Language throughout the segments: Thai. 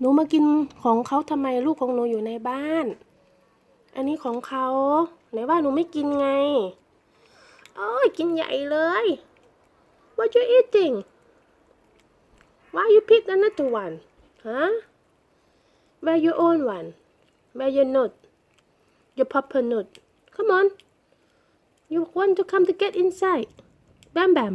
หนูมากินของเขาทำไมลูกของหนูอยู่ในบ้าน อันนี้ของเขาไหนว่าหนูไม่กินไงโอ้ยกินใหญ่เลย What you eating Why you pick another one huh Where your own one Where your nut Your papa nut Come on You want to come to get inside Bam bam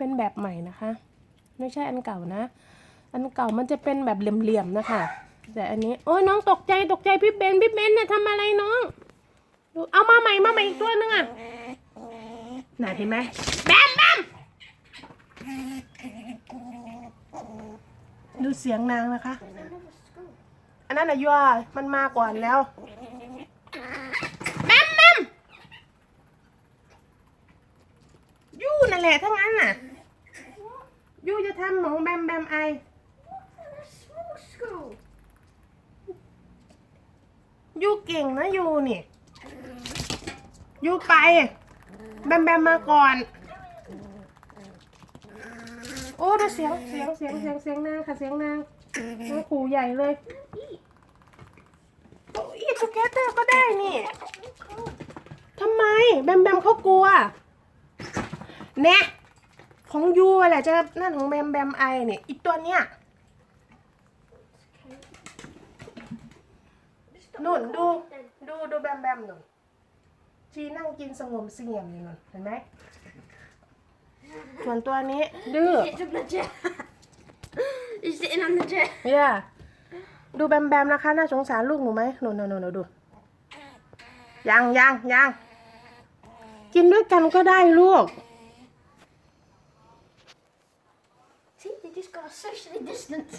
เป็นแบบใหม่นะคะ ไม่ใช่อันเก่านะ อันเก่ามันจะเป็นแบบเหลี่ยมๆนะคะ แต่อันนี้ โอ้ยน้องตกใจตกใจพี่เบนพี่เบนเนี่ยทำอะไรน้องดูเอามาใหม่มาใหม่อีกตัวนึงอะน่ะเห็นไหมแบมแบมดูเสียงนางนะคะ อันนั้นอะยัวมันมาก่อนแล้วแบมแบมยู่นั่นแหละทั้งนั้นน่ะ ยูจะทำหมองแบมแบมไอ ยูเก่งนะยูนี่ยูไป แบมแบมมาก่อน โอ้ดูเสียงเสียงเสียงเสียงเสียงนางค่ะเสียงนางนางขู่ใหญ่เลยโอ้ยทูเกเตอร์ก็ได้นี่ทำไม แบมแบมเขากลัวแน่ ของยูอะไรจะนั่นของแบมแบมไอเนี่ยอีกตัวเนี้ยนุ่นดูดูดูแบมแบมหนุ่นชีนั่งกินสงบเสงี่ยมอยู่นุ่นเห็นไหมส่วนตัวนี้ ดื้อ It's on the chair. He's sitting on the chair. เนี่ยดูแบมแบมนะคะ น่าสงสารลูกหนูไหมหนูหนูหนูหนูดู ยังยังยังกินด้วยกันก็ได้ลูก got socially distant.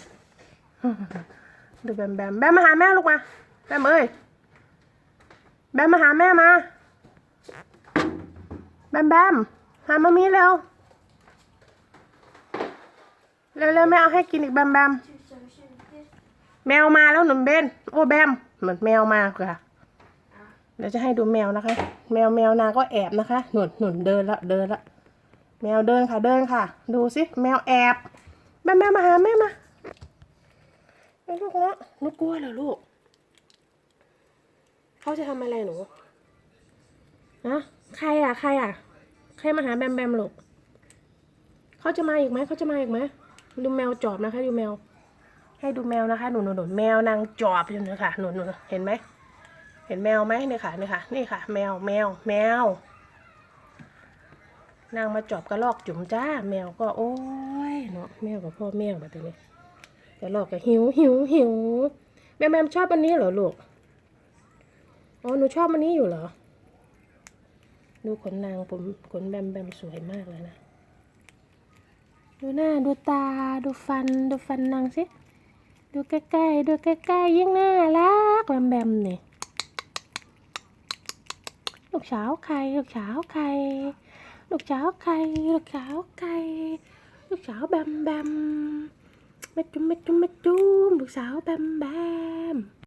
ดูแบมแบมแบมมาหาแม่ลูกมา แบมเอ้ย แบมมาหาแม่มา แบมแบมหามามีเร็ว เร็วเร็วแม่เอาให้กินอีกแบมแบมแมวมาแล้วหนุนเบน โอ้แบม เหมือนแมวมาค่ะ เดี๋ยวจะให้ดูแมวนะคะ แมวแมวนาก็แอบนะคะ หนุนหนุนเดินละเดินละ แมวเดินค่ะเดินค่ะ ดูสิแมวแอบ แบมแบมมาหาแม่มาไอ้ลูกละหนูกลัวเหรอลูก เขาจะทำอะไรหนูนะใครอะ ใครอะ ใครมาหาแบมแบมลูกเขาจะมาอีกไหมเขาจะมาอีกไหมดูแมวจอบนะคะ ดูแมว ให้ดูแมวนะคะ หนูหนูหนูแมวนางจอบอยู่นะคะหนูหนูเห็นไหมเห็นแมวไหมนี่ค่ะนี่ค่ะ นี่ค่ะ แมวแมวแมวนางมาจอบกระลอกจุ๋มจ้า แมวก็โอ้ย เนาะแมวกับพ่อแมวแบบนี้กระลอกก็หิวหิวหิวแม่แมมชอบอันนี้เหรอลูกอ๋อหนูชอบอันนี้อยู่เหรอดูขนนางผมขนแบมแบมสวยมากเลยนะ ดูหน้าดูตาดูฟันดูฟันนางสิดูใกล้ๆดูใกล้ๆยิ่งน่ารักแบมแบมเนี่ยลูกสาวใครลูกสาวใครลูกสาวใครลูกสาวใคร bước sáu bam bam, mít chú mít chú mít chú bước sáu bam bam.